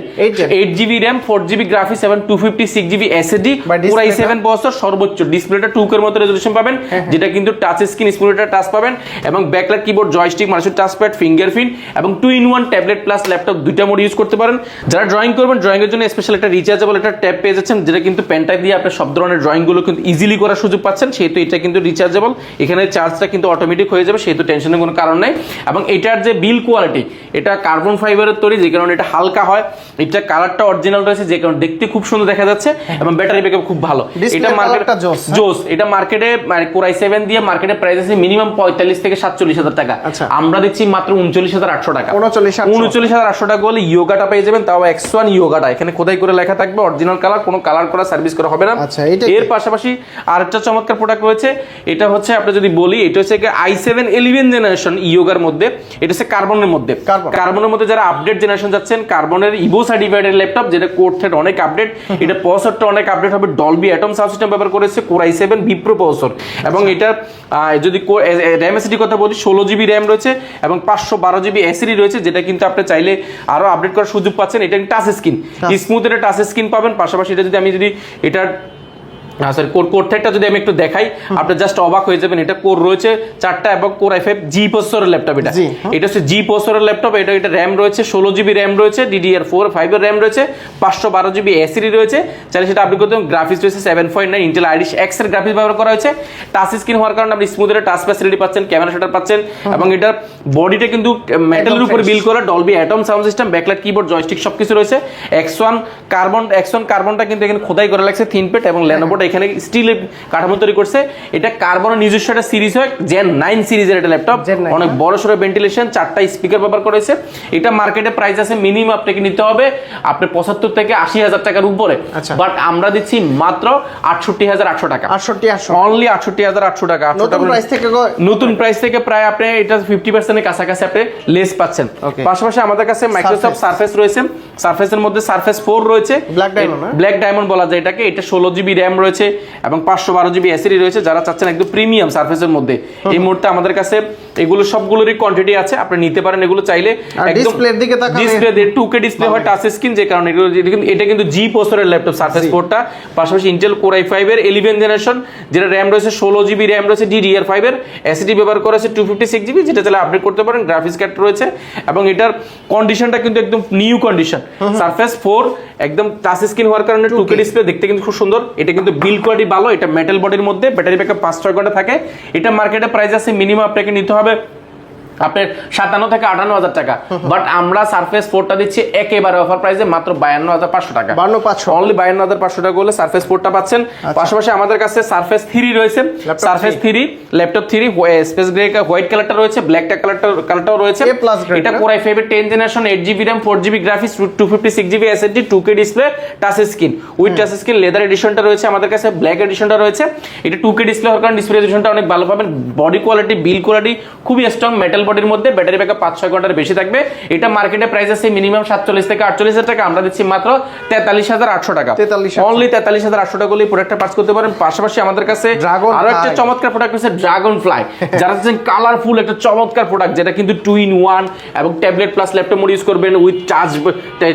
eight GB RAM four GB graphics এবং two fifty six GB SSD বা পুরো আই সেভেন বছর সর্বোচ্চ। ডিসপ্লেটা টু টুকের মতো রেজলিউশন পাবেন। হ্যাঁ, যেটা কিন্তু টাচ স্ক্রিন স্মুথের টাচ পাবেন। এবং ব্যাকলাইট কিবোর্ড জয়স্টিক মানুষের টাচপ্যাড ফিঙ্গারপ্রিন্ট এবং two in one tablet plus laptop দুইটা মোড ইউজ করতে পারেন। যারা ড্রয়িং করবেন ড্রয়িং এর জন্য স্পেশাল একটা রিচার্জেবল একটা ট্যাব পেয়ে যাচ্ছেন যেটা কিন্তু পেনটাই দিয়ে আপনি সব ধরনের ড্রয়িংগুলো কিন্তু ইজিলি করার সুযোগ পাচ্ছেন সেহেতু এটা কিন্তু রিচার্জেবল এখানে চার্জটা কিন্তু অটোমেটিক হয়ে যাবে সেহেতু টেনশনের কোনো কারণ নাই। এবং এটার যে বিল কোয়ালিটি এটা কার্বন ফাইবারের তৈরি যে কারণে এটা হালকা হয়। এটা কালারটা অরিজিনাল রয়েছে যে কারণে দেখতে খুব সুন্দর দেখা যাচ্ছে এবং ব্যাটারি ব্যাকআপ খুব ভালো। এটা মার্কেট জোস, হ্যাঁ? জোস এটা মার্কেটে মানে কোরাই সেভেন দিয়ে মার্কেটে প্রাইস আছে মিনিমাম পঁয়তাল্লিশ থেকে সাতচল্লিশ হাজার টাকা। আচ্ছা। আমরা দিচ্ছি মাত্র উনচল্লিশ হাজার আটশো টাকা। 39,800 উনচল্লিশ হাজার আটশো টাকা হলে ইয়োগাটা পেয়ে যাবেন তাও এক্স ওয়ান ইয়োগাটা এখানে খোদাই করে লেখা থাকবে অরিজিনাল কালার কোনো কালার করা সার্ভিস করা হবে না। আচ্ছা, এর পাশাপাশি আরেকটা চমৎকার প্রোডাক্ট রয়েছে এটা হচ্ছে আপনি যদি বলি এটা হচ্ছে আই সেভেন ইলেভেন জেনারেশন ইয়োগার মধ্যে এটা হচ্ছে কার্বনের মধ্যে। কার্বনের মধ্যে যারা আপডেট জেনারেশন যাচ্ছেন কার্বনের ইভো সার্টিফাইডের ল্যাপটপ যেটা কোড থ্রেড অনেক আপডেট [LAUGHS] এটা প্রসেসরটা অনেক আপডেট হবে ডলবি অ্যাটম সাব সিস্টেম ব্যবহার করেছে core i seven vPro processor এবং এটা যদি র্যাম এসিডি কথা বলি ষোলো জিবি র্যাম রয়েছে এবং পাঁচশো বারো জিবি এসিডি রয়েছে যেটা কিন্তু আপনি চাইলে আরও আপডেট করার সুযোগ পাচ্ছেন। এটা টাচ স্ক্রিন স্মুথ এটা টাচ স্ক্রিন পাবেন। পাশাপাশি এটা যদি আমি যদি এটার সরি কোর কোর থেকটা যদি আমি একটু দেখাই আপনি জাস্ট অবাক হয়ে যাবেন এটা কোর রয়েছে চারটা এবং কোর আই ফাইভ জি প্রসেসরের ল্যাপটপ এটা। হ্যাঁ। এটা হচ্ছে জি প্রসেসরের ল্যাপটপ এটা এটা র্যাম রয়েছে ষোলো জিবি র্যাম রয়েছে ডিডিআর ফোর ফাইভের র্যাম রয়েছে পাঁচশো বারো জিবি এসিডি রয়েছে। চাইলে সেটা আপনি করতে গ্রাফিক্স রয়েছে seven point nine Intel Iris এক্সের গ্রাফিক্স ব্যবহার করা হয়েছে। টাচ স্ক্রিন হওয়ার কারণে আপনি স্মুথের টাচ ফ্যাসিলিটি পাচ্ছেন ক্যামেরা শাটার পাচ্ছেন এবং এটার বডিটা কিন্তু মেটালের উপরে বিল করা Dolby Atmos sound system backlight keyboard joystick সবকিছু রয়েছে। X one carbon X one কার্বনটা কিন্তু এখানে খোদাই করা লাগছে থিনপেট এবং ল্যানোবোটা এখানে স্টিলের কাঠামো তৈরি করছে। এটা কার্বনের নিজস্ব একটা সিরিজ হয় জেন নাইন সিরিজের একটা ল্যাপটপ অনেক বড় সড়ো ভেন্টিলেশন চারটা স্পিকার ব্যবহার করেছে। এটা মার্কেটে প্রাইস আছে মিনিমাম আপনাকে নিতে হবে আপনি পঁচাত্তর থেকে আশি হাজার টাকার উপরে। আচ্ছা। বাট আমরা দিচ্ছি মাত্র আটষট্টি হাজার আটশো টাকা। আটষট্টি আটশো। অনলি আটষট্টি হাজার আটশো টাকা। নতুন প্রাইস থেকে প্রায় আপনি এটা ফিফটি পার্সেন্টের কাছাকাছি আপনি লেস পাচ্ছেন। পাশাপাশি আমাদের কাছে মাইক্রোসফট সার্ফেস রয়েছে। সার্ফেসের মধ্যে সার্ফেস ফোর রয়েছে। Diamond, না? ব্ল্যাক ডায়মন্ড বলা যায় এটাকে। এটা ষোলো জিবি র্যাম রয়েছে। এবং পাঁচশো বারো জিবি এসিডি রয়েছে যারা চাচ্ছেন একদম প্রিমিয়াম সার্ফেসের মধ্যে। এই মুহূর্তে আমাদের কাছে এগুলো সবগুলোরই কোয়ান্টিটি আছে আপনি নিতে পারেন এগুলো চাইলে display দিকে তাকালে- ডিসপ্লে টু কে ডিসপ্লে হয় টাচ স্ক্রিন যে কারণে এগুলো এটা কিন্তু- এটা কিন্তু জি প্রসেসরের ল্যাপটপ সার্ফেস। ফোরটা পাশাপাশি ইন্টেল কোর আই ফাইভ এর ইলেভেন জেনারেশন যেটা র্যাম রয়েছে ষোলো জিবি র্যাম রয়েছে ডিডিআর ফাইভ এর এসিডি ব্যবহার করেছে টু ফিফটি সিক্স জিবি যেটা চাইলে আপডেট করতে পারেন গ্রাফিক্স কার্ড রয়েছে এবং এটার কন্ডিশনটা কিন্তু একদম নিউ কন্ডিশন সারফেস ফোর একদম টাচ স্ক্রিন হওয়ার কারণে টু কে ডিসপ্লে দেখতে কিন্তু খুব সুন্দর এটা কিন্তু বিল কোয়ালিটি ভালো এটা মেটাল বডির মধ্যে ব্যাটারি ব্যাকআপ পাঁচ ছয় ঘণ্টা থাকে এটা মার্কেটে প্রাইস আছে মিনিমাম আপনাকে নিতে হবে 对 আপনার সাতান্ন থেকে আটান্ন হাজার টাকা। বাট আমরা সারফেস ফোরটা দিচ্ছি একেবারে অফার প্রাইসে মাত্র বায়ান্ন হাজার পাঁচশো টাকা। বান্ন পাঁচশো। অনলি বায়ান্ন হাজার পাঁচশো টাকা হলে সারফেস ফোরটা পাচ্ছেন। পাশাপাশি আমাদের কাছে সারফেস থ্রি রয়েছে। Surface three laptop three space grey white কালারটা রয়েছে ব্ল্যাকটা কালারটা কালারটাও রয়েছে। এটা? কোরাই ফাইভের ten generation eight GB RAM four GB graphics two fifty six GB SSD two K display touch screen with touch screen leather এডিশনটা রয়েছে আমাদের কাছে ব্ল্যাক এডিশনটা রয়েছে। এটা টু কে ডিসপ্লে হওয়ার কারণে ডিসপ্লে এডিশনটা অনেক ভালো পাবেন। বডি কোয়ালিটি বিল কোয়ালিটি খুবই স্ট্রং মেটাল বডির মধ্যে ব্যাটারি ব্যাকআপ পাঁচ ছয় ঘণ্টার বেশি থাকবে। এটা মার্কেটে প্রাইস আছে মিনিমাম সাতচল্লিশ থেকে আটচল্লিশ হাজার টাকা। আমরা দিচ্ছি মাত্র তেতাল্লিশ হাজার আটশো টাকা। 43,800 অনলি তেতাল্লিশ হাজার আটশো টাকা হলে প্রোডাক্টটা পাস করতে পারেন। পাশাপাশি আমাদের কাছে আরও একটা চমৎকার প্রোডাক্ট হচ্ছে ড্রাগন ফ্লাই যারা চাচ্ছেন কালারফুল একটা চমৎকার প্রোডাক্ট যেটা কিন্তু টু ইন ওয়ান এবং tablet plus laptop mode use করবেন উইথ চার্জ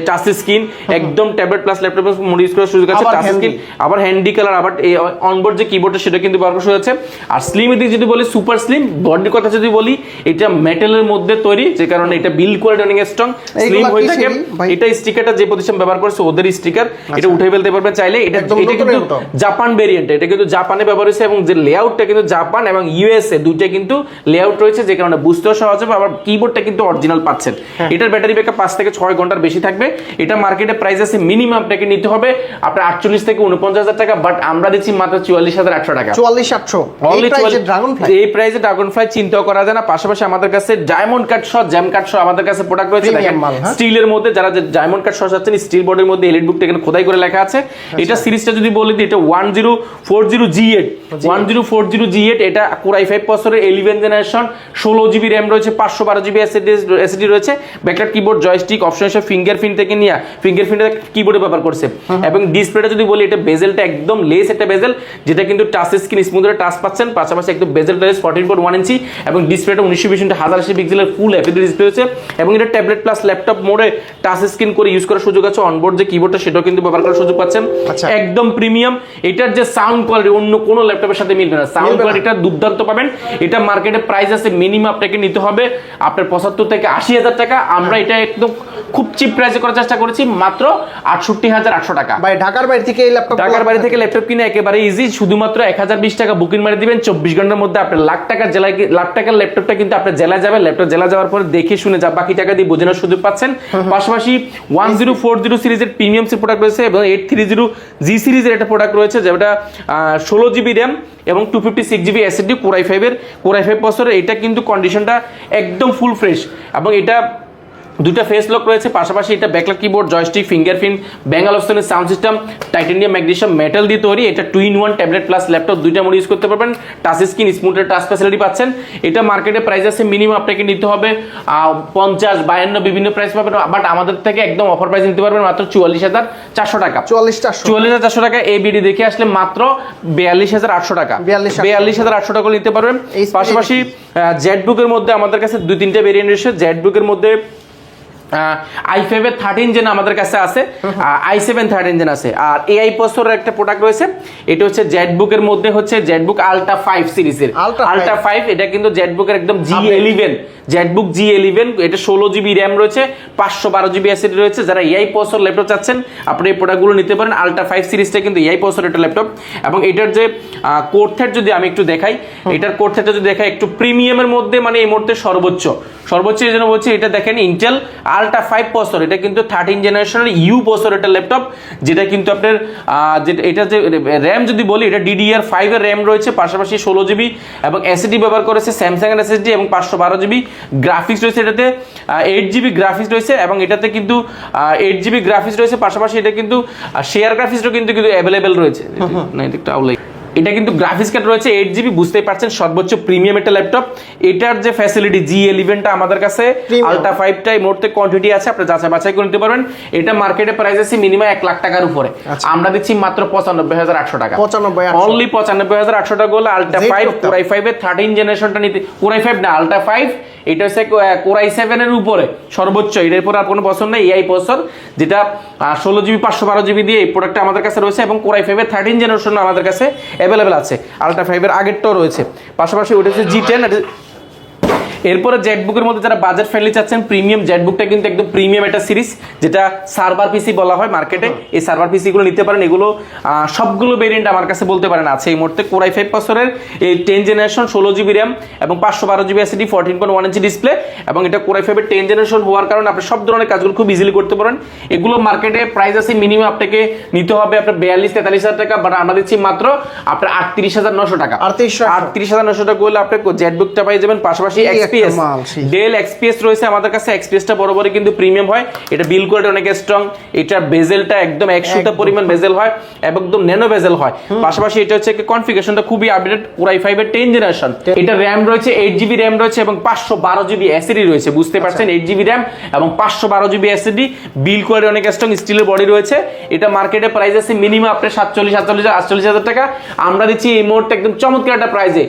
টাচ স্ক্রিন একদম tablet plus laptop mode use করার সুযোগ আছে টাচ স্ক্রিন আবার হ্যান্ডি কালার আবার এই অনবোর্ড যে কিবোর্ডটা সেটা কিন্তু ব্যবহার করা হয়েছে আর স্লিম যদি বলি সুপার স্লিম বডির কথা যদি বলি এটা মেটালের মধ্যে তৈরি যে কারণে এটা বিল কোয়ালিটি অনেক স্ট্রং স্লিম হয়ে থাকে। এটা স্টিকারটা যে প্রতিষ্ঠান ব্যবহার করছে ওদের স্টিকার এটা উঠে ফেলতে পারবেন চাইলে। এটা এটা কিন্তু জাপান ভেরিয়েন্ট এটা কিন্তু জাপানে ব্যবহার হয়েছে এবং যে লেআউটটা কিন্তু জাপান এবং ইউএসএ দুইটা কিন্তু লেআউট রয়েছে যে কারণে বুঝতেও সহজ হবে। আবার কিবোর্ডটা কিন্তু অরিজিনাল পাচ্ছেন। হ্যাঁ। এটার ব্যাটারি ব্যাকআপ পাঁচ থেকে ছয় ঘণ্টার বেশি থাকবে। এটা মার্কেটে প্রাইস আছে মিনিমাম আপনাকে নিতে হবে। আপনার আটচল্লিশ থেকে উনপঞ্চাশ হাজার টাকা বাট আমরা দিচ্ছি মাত্র চুয়াল্লিশ হাজার আটশো টাকা। চুয়াল্লিশ আটশো। এই প্রাইসে ড্রাগন ফ্লাই চিন্তাও করা যায় না। পাশাপাশি আমাদের কাছে ডায়মন্ড কাট সহ জ্যাম কাট সহ আমাদের কাছে প্রোডাক্ট রয়েছে। দেখেন মাল, হ্যাঁ? স্টিলের মধ্যে যারা যে ডায়মন্ড কাট সহ চাচ্ছেন স্টিল বোর্ডের মধ্যে এলিট বুকটা এখানে খোদাই করে লেখা আছে। আচ্ছা। এটা সিরিজটা যদি বলি দিই এটা one zero four zero G eight one zero four zero G eight এটা কোরাই ফাইভ বছরের ইলেভেন জেনারেশন ষোলো জিবি র্যাম রয়েছে পাঁচশো বারো জিবি এসএসডি রয়েছে। ব্যাকলাট কিবোর্ড জয়স্টিক অপশন হিসেবে ফিঙ্গারপ্রিন্ট থেকে নিয়ে ফিঙ্গারপ্রিন্ট কিবোর্ডে ব্যবহার করছে। এবং ডিসপ্লেটা যদি বলি এটা বেজেলটা একদম লেস একটা বেজেল যেটা কিন্তু টাচ স্ক্রিন স্মুথের টাচ পাচ্ছেন। পাশাপাশি একদম বেজেলটা ফোরটিন পয়েন্ট ওয়ান ইঞ্চি এবং ডিসপ্লেটা উনিশশো বিশ হাজার আশি পিক্সেলের ফুল এফিডি ডিসপ্লে হচ্ছে এবং এটা ট্যাবলেট প্লাস ল্যাপটপ মোডে টাচ স্ক্রিন করে ইউজ করার সুযোগ আছে। অনবোর্ড যে কিবোর্ডটা সেটাও কিন্তু ব্যবহার করার সুযোগ পাচ্ছেন। আচ্ছা। একদম প্রিমিয়াম এটার যে সাউন্ড কোয়ালিটি অন্য কোনো ল্যাপটপের সাথে মিলবে না। সাউন্ড কোয়ালিটিটা দুর্দান্ত পাবেন। এটা মার্কেটে প্রাইস আছে মিনিমাম আপনাকে নিতে হবে। আপনার পঁচাত্তর থেকে আশি হাজার টাকা। আমরা এটা একদম খুব চিপ প্রাইসে করার চেষ্টা করেছি। মাত্র আটষট্টি হাজার আটশো টাকা। ভাই ঢাকার বাইরে থেকে এই ল্যাপটপ ঢাকার বাড়ি থেকে ল্যাপটপ কিনে একেবারে ইজি শুধুমাত্র এক হাজার বিশ টাকা বুকিং মারি দিবেন। চব্বিশ ঘণ্টার মধ্যে আপনার লাখ টাকার জেলায় লাখ টাকার ল্যাপটপটা কিন্তু আপনার জেলায় যাবে ল্যাপটপ জেলা যাওয়ার পর দেখে শুনে যা বাকি টাকা দিয়ে বোঝানোর সুযোগ পাচ্ছেন। পাশাপাশি ওয়ান জিরো ফোর জিরো সিরিজের প্রিমিয়াম সি প্রোডাক্ট রয়েছে এবং এইট থ্রি জিরো জি সিরিজের একটা প্রোডাক্ট রয়েছে যেটা ষোলো জিবি র্যাম এবং two fifty six GB SSD core i ফাইভের কোরাই ফাইভ বছরের এটা কিন্তু কন্ডিশনটা একদম ফুল ফ্রেশ এবং এটা দুটা ফেস লক রয়েছে পাশাপাশি এটা ব্যাকলার কিবোর্ড জয়স্টিক ফিঙ্গারপ্রিন্ট ব্যাঙ্গাল অপশনের sound system titanium magnesium metal দিয়ে তৈরি। এটা two in one tablet plus laptop দুইটা মোড ইউজ করতে পারবেন। টাচ স্ক্রিন স্মুথের টাচ ফ্যাসিলিটি পাচ্ছেন। এটা মার্কেটে প্রাইস আছে মিনিমাম আপনাকে নিতে হবে পঞ্চাশ বায়ান্ন বিভিন্ন প্রাইস পাবেন। বাট আমাদের থেকে একদম অফার প্রাইস নিতে পারবেন মাত্র চুয়াল্লিশ হাজার চারশো টাকা। চুয়াল্লিশ চুয়াল্লিশ হাজার চারশো টাকা এই বিডি দেখে আসলে মাত্র বিয়াল্লিশ হাজার আটশো টাকা। 42,800 বিয়াল্লিশ হাজার আটশো টাকা নিতে পারবেন। পাশাপাশি জেড বুকের মধ্যে আমাদের কাছে দুই তিনটে ভেরিয়েন্ট রয়েছে জেড বুকের মধ্যে আই ফাইভের থার্ড ইঞ্জিন আমাদের কাছে আছে। আই সেভেন থার্ড ইঞ্জিন আছে। আর এআই প্রসেসরের একটা প্রোডাক্ট রয়েছে। এটা হচ্ছে জেড বুকের মধ্যে হচ্ছে জেড বুক আলট্রা ফাইভ সিরিজের আলট্রা ফাইভ এটা কিন্তু জেড বুকের একদম G eleven ZBook G eleven এটা ষোলো জিবি র্যাম রয়েছে পাঁচশো বারো জিবি অ্যাসিড রয়েছে। যারা এআই প্রসেসর ল্যাপটপ চাচ্ছেন আপনি এই প্রোডাক্টগুলো নিতে পারেন। আলট্রা ফাইভ সিরিজটা কিন্তু এআই প্রসেসর একটা ল্যাপটপ এবং এটার যে কোর থ্রেড যদি আমি একটু দেখাই এটার কোর থ্রেডটা যদি দেখাই একটু প্রিমিয়ামের মধ্যে মানে এই মুহূর্তে সর্বোচ্চ। সর্বোচ্চ এই জন্য বলছি এটা দেখেন ইন্টেল আলট্রা ফাইভ প্রসেসর এটা কিন্তু থার্টিন জেনারেশনের ইউ প্রসেসর একটা ল্যাপটপ যেটা কিন্তু আপনার যেটা এটা যে র্যাম যদি বলি এটা ডিডিআর ফাইভের র্যাম রয়েছে পাশাপাশি ষোলো জিবি এবং এসএসডি ব্যবহার করেছে স্যামসাং এর এসএসডি এবং পাঁচশো বারো জিবি গ্রাফিক্স রয়েছে এটাতে এইট জিবি গ্রাফিক্স রয়েছে এবং এটাতে কিন্তু এইট জিবি গ্রাফিক্স রয়েছে পাশাপাশি এটা কিন্তু শেয়ার গ্রাফিক্সও কিন্তু কিন্তু অ্যাভেলেবেল রয়েছে না এটা একটা। এটা কিন্তু গ্রাফিক্স কার্ড রয়েছে এইট জিবি বুঝতেই পারছেন সর্বোচ্চ প্রিমিয়াম একটা ল্যাপটপ এটার যে ফ্যাসিলিটি জি ইলেভেনটা আমাদের কাছে Premium। আলট্রা ফাইভটাই মোটতে কোয়ান্টিটি আছে আপনি যাচাই বাছাই করে নিতে পারবেন এটা মার্কেটে প্রাইস আছে মিনিমাম এক লাখ টাকার উপরে আচ্ছা। আমরা দিচ্ছি মাত্র পঁচানব্বই হাজার আটশো টাকা 95,800 অনলি পঁচানব্বই হাজার আটশো টাকা হলে ultra Z five. Core i ফাইভের থার্টিন জেনারেশনটা নিতে কোরাই ফাইভ না আলট্রা ফাইভ এটা হচ্ছে কোরাই সেভেনের উপরে, সর্বোচ্চ। এটার পরে আর কোনো পছন্দ নেই, এআই প্রসেসর যেটা ষোলো জিবি পাঁচশো বারো জিবি দিয়ে এই প্রোডাক্টটা আমাদের কাছে রয়েছে এবং কোরাই ফাইভের থার্টিন জেনারেশন আমাদের কাছে অ্যাভেলেবেল আছে। আলট্রা ফাইভের আগেরটাও রয়েছে। পাশাপাশি ওটা হচ্ছে জি টেন এরপরে জেটবুকের মধ্যে যারা বাজেট ফ্রেন্ডলি চাচ্ছেন প্রিমিয়াম জেটবুকটা কিন্তু একদম প্রিমিয়াম একটা সিরিজ যেটা সার্ভার পিসি বলা হয় মার্কেটে এই সার্ভার পিসি গুলো নিতে পারেন এগুলো সবগুলো ভেরিয়েন্ট আমার কাছে বলতে পারেন আছে এই মুহূর্তে। কোরাই ফাইভ বছরের এই টেন জেনারেশন ষোলো জিবি র্যাম এবং পাঁচশো বারো GB SSD fourteen point one inch display এবং এটা কোরাই ফাইভের টেন জেনারেশন হওয়ার কারণে আপনি সব ধরনের কাজগুলো খুব ইজিলি করতে পারেন। এগুলো মার্কেটে প্রাইস আছে মিনিমাম আপনাকে নিতে হবে আপনার বিয়াল্লিশ তেতাল্লিশ হাজার টাকা বাট আমরা দিচ্ছি মাত্র আপনার আটত্রিশ হাজার নশো টাকা। 38,900 আটত্রিশ হাজার নশো টাকা করলে আপনি জেটবুকটা পেয়ে যাবেন। পাশাপাশি এক্সপিএস ডেল এক্সপিএস রয়েছে আমাদের কাছে। এক্সপিএসটা বরাবরই কিন্তু প্রিমিয়াম হয়। এটা বিল কোয়ালিটি অনেক স্ট্রং এটা বেজেলটা একদম একশোটা। পরিমাণ বেজেল হয় এবং একদম ন্যানো বেজেল হয়। পাশাপাশি এটা হচ্ছে কনফিগারেশনটা খুবই আপডেট কোরাই ফাইভের টেন জেনারেশন এটা র্যাম রয়েছে এইট জিবি র্যাম রয়েছে এবং পাঁচশো বারো জিবি এসিডি রয়েছে। বুঝতে পারছেন? এইট জিবি র্যাম এবং পাঁচশো বারো জিবি এসিডি বিল কোয়ালিটি অনেক স্ট্রং স্টিলের বডি রয়েছে। এটা মার্কেটে প্রাইস আছে মিনিমাম আপনার সাতচল্লিশ সাতচল্লিশ আটচল্লিশ হাজার টাকা। আমরা দিচ্ছি এই মুহূর্তে একদম চমৎকার একটা প্রাইজে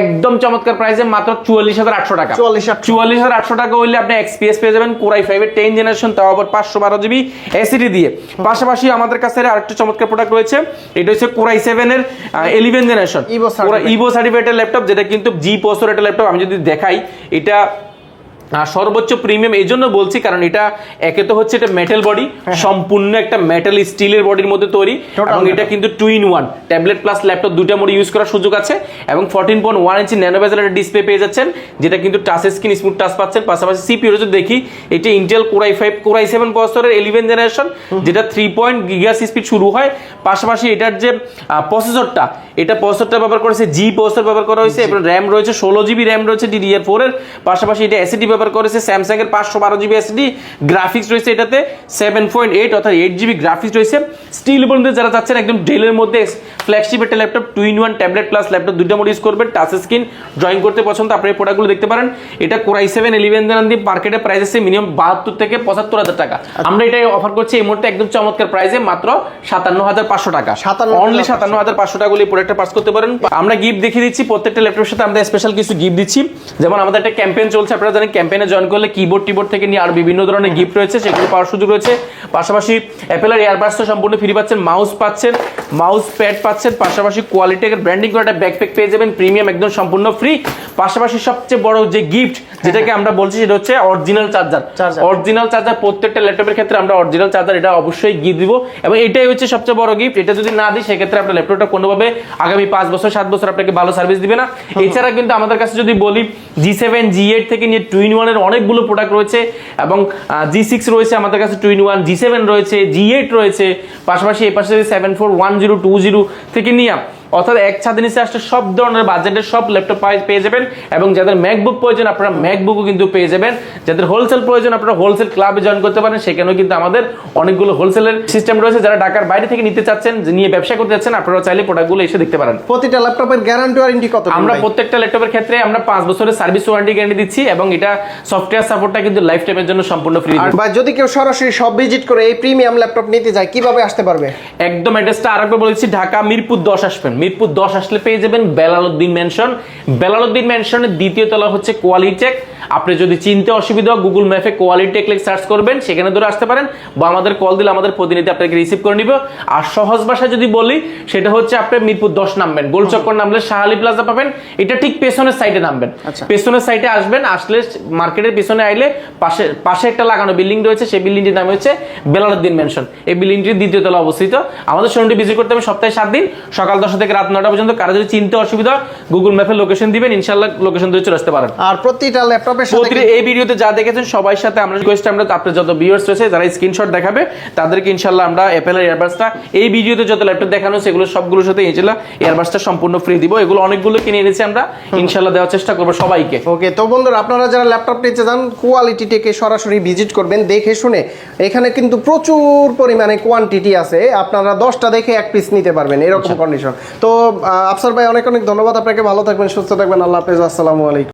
একদম চমৎকার প্রাইসে মাত্র চুয়াল্লিশ হাজার আটশো টাকা। 44,800 চুয়াল্লিশ হাজার আটশো টাকা হইলে আপনি এক্সপিএস পেয়ে যাবেন কোরাই ফাইভের টেন জেনারেশন তাও আবার পাঁচশো বারো জিবি এসিডি দিয়ে। পাশাপাশি আমাদের কাছে আরেকটা চমৎকার প্রোডাক্ট রয়েছে এটা হচ্ছে কোরাই সেভেনের ইলেভেন জেনারেশন। ইভো সার্টিফিকেটের ল্যাপটপ যেটা কিন্তু জি পোস্টর একটা ল্যাপটপ আমি যদি দেখাই এটা সর্বোচ্চ প্রিমিয়াম এই জন্য বলছি কারণ এটা একে তো হচ্ছে এটা মেটাল বডি সম্পূর্ণ একটা মেটাল স্টিলের বডির মধ্যে তৈরি হ্যাঁ, এবং এটা কিন্তু two in one tablet plus laptop দুটা মোডে ইউজ করার সুযোগ আছে এবং fourteen point one inch nano বেজেলের display পেয়ে যাচ্ছেন যেটা কিন্তু টাচ স্ক্রিন স্মুথ টাচ পাচ্ছেন। পাশাপাশি সিপিইউ যদি দেখি এটা Intel core i five core i seven প্রসেসরের ইলেভেন জেনারেশন যেটা থ্রি পয়েন্ট গিগাস স্পিড শুরু হয়। পাশাপাশি এটার যে প্রসেসরটা এটা প্রসেসরটা ব্যবহার করেছে জি প্রসেসর ব্যবহার করা হয়েছে এবং র্যাম রয়েছে ষোলো জিবি র্যাম রয়েছে ডিডিআর ফোর এর পাশাপাশি এটা এসিডি ব্যবহার করেছে স্যামসাং এর পাঁচশো বারো জিবি এসিডি গ্রাফিক্স রয়েছে এটাতে সেভেন পয়েন্ট এইট অর্থাৎ এইট জিবি গ্রাফিক্স রয়েছে। স্টিল বন্ধু যারা চাচ্ছেন একদম ডেলের মধ্যে ফ্ল্যাগশিপ একটা laptop two in one tablet plus laptop দুইটা মোড ইউজ করবেন টাচ স্ক্রিন ড্রয়িং করতে পছন্দ আপনি এই প্রোডাক্টগুলো দেখতে পারেন। এটা কোরাই সেভেন ইলেভেন জানান দিয়ে মার্কেটে প্রাইস আছে মিনিমাম বাহাত্তর থেকে পঁচাত্তর হাজার টাকা। আমরা এটা অফার করছি এই মুহূর্তে একদম চমৎকার প্রাইসে মাত্র সাতান্ন হাজার পাঁচশো টাকা। 57,500 অনলি সাতান্ন হাজার পাঁচশো টাকা এই প্রোডাক্টটা পাস করতে পারেন। আমরা গিফট দেখিয়ে দিচ্ছি প্রত্যেকটা ল্যাপটপের সাথে আমরা স্পেশাল কিছু গিফট দিচ্ছি। যেমন আমাদের একটা ক্যাম্পেইন চলছে আপনারা জানেন ক্যাম্পেইনে জয়েন করলে কিবোর্ড টিবোর্ড থেকে নিয়ে আর বিভিন্ন ধরনের গিফট রয়েছে সেগুলো পাওয়ার সুযোগ রয়েছে। পাশাপাশি অ্যাপেলের এয়ারবাস তো সম্পূর্ণ ফ্রি পাচ্ছেন মাউস পাচ্ছেন মাউস প্যাড পাচ্ছেন পাশাপাশি কোয়ালিটি ব্র্যান্ডিং করে একটা ব্যাকপ্যাক পেয়ে যাবেন প্রিমিয়াম একদম সম্পূর্ণ ফ্রি পাশাপাশি সবচেয়ে বড় যে গিফট যেটাকে আমরা বলছি সেটা হচ্ছে অরিজিনাল চার্জার অরিজিনাল চার্জার প্রত্যেকটা ল্যাপটপের ক্ষেত্রে আমরা অরিজিনাল চার্জার এটা অবশ্যই গিফট দিব। এবং এটাই হচ্ছে সবচেয়ে বড় গিফট এটা যদি না দিই সেক্ষেত্রে আপনার ল্যাপটপটা কোনোভাবে আগামী পাঁচ বছর সাত বছর আপনাকে ভালো সার্ভিস দিবে না। এছাড়া কিন্তু আমাদের কাছে যদি বলি জি সেভেন জি এইট থেকে নিয়ে টু ইন ওয়ানের অনেকগুলো প্রোডাক্ট রয়েছে এবং জি সিক্স রয়েছে আমাদের কাছে টু ওয়ান জি সেভেন রয়েছে জি এইট রয়েছে, পাশাপাশি এই পাশে seven four one zero two zero থেকে নিয়ে অর্থাৎ এক ছাদের নিচে আসলে সব ধরনের বাজেটের সব ল্যাপটপ পেয়ে যাবেন এবং যাদের ম্যাকবুক প্রয়োজন আপনারা ম্যাকবুকও কিন্তু পেয়ে যাবেন। যাদের হোলসেল প্রয়োজন আপনারা হোলসেল ক্লাবে জয়েন করতে পারেন। সেখানেও কিন্তু আমাদের অনেকগুলো হোলসেলের সিস্টেম রয়েছে। যারা ঢাকার বাইরে থেকে নিতে চাচ্ছেন নিয়ে ব্যবসা করতে চাচ্ছেন আপনারা চাইলে প্রোডাক্টগুলো এসে দেখতে পারেন। প্রতিটা ল্যাপটপের গ্যারান্টি ওয়ারেন্টি কত আমরা প্রত্যেকটা ল্যাপটপের ক্ষেত্রে আমরা পাঁচ বছরের সার্ভিস ওয়ারেন্টি গ্যারান্টি দিচ্ছি এবং এটা সফটওয়্যার সাপোর্টটা কিন্তু লাইফ টাইমের জন্য সম্পূর্ণ ফ্রি বা যদি কেউ সরাসরি সব ভিজিট করে এই প্রিমিয়াম ল্যাপটপ নিতে যায় কীভাবে আসতে পারবে? একদম অ্যাড্রেসটা আরেকবার বলেছি ঢাকা মিরপুর দশ আসবেন। মিরপুর দশ আসলে পেয়ে যাবেন বেলালউদ্দিন ম্যানশন বেলালউদ্দিন ম্যানশনের দ্বিতীয় তলা হচ্ছে কোয়ালিটেক আপনি যদি চিনতে অসুবিধা গুগল ম্যাপে কোয়ালিটেক লিখ সার্চ করবেন সেখানে ধরে আসতে পারেন। বা আমাদের কল দিলে আমাদের প্রতিনিধি আপনাকে রিসিভ করে নিব। আর সহজ ভাষায় যদি বলি সেটা হচ্ছে আপনি মিরপুর দশ নামবেন। গোল চক্কর নামলে শাহালি প্লাজা পাবেন। এটা ঠিক পেছনের সাইডে নামবেন। আচ্ছা। পেছনের সাইডে আসবেন আসলে মার্কেটের পেছনে আইলে পাশে পাশে একটা লাগানো বিল্ডিং রয়েছে সেই বিল্ডিংটির নাম হচ্ছে বেলালউদ্দিন ম্যানশন এই বিল্ডিংটির দ্বিতীয় তলা অবস্থিত। আমাদের শোরুমটি ভিজিট করতে হবে সপ্তাহে সাত দিন। সকাল দশটা থেকে রাত নটা পর্যন্ত কারও যদি চিনতে অসুবিধা গুগল ম্যাপে লোকেশন দিবেন ইনশাল্লাহ লোকেশন ধরে চলে আসতে পারেন। আর প্রতিটা ল্যাপটপের সাথে এই ভিডিওতে যা দেখেছেন সবার সাথে আমরা রিকোয়েস্ট আমরা আপনার যত ভিউয়ার্স রয়েছে যারা স্ক্রিনশট দেখাবে তাদেরকে ইনশাল্লাহ আমরা অ্যাপেলের এয়ারবাসটা এই ভিডিওতে যত ল্যাপটপ দেখানো সেগুলো সবগুলোর সাথে ইনশাল্লাহ এয়ারবাসটা সম্পূর্ণ ফ্রি দিব। এগুলো অনেকগুলো কিনে এনেছি আমরা ইনশাল্লাহ দেওয়ার চেষ্টা করব সবাইকে। ওকে তো বন্ধুরা আপনারা যারা ল্যাপটপ নিতে চান কোয়ালিটি থেকে সরাসরি ভিজিট করবেন দেখে শুনে। এখানে কিন্তু প্রচুর পরিমাণে কোয়ান্টিটি আছে আপনারা দশটা দেখে এক পিস নিতে পারবেন এরকম কন্ডিশন তো আফসার ভাই, অনেক অনেক ধন্যবাদ। আপনাকে ভালো থাকবেন, সুস্থ থাকবেন। আল্লাহ হাফেজ। আসসালামু আলাইকুম।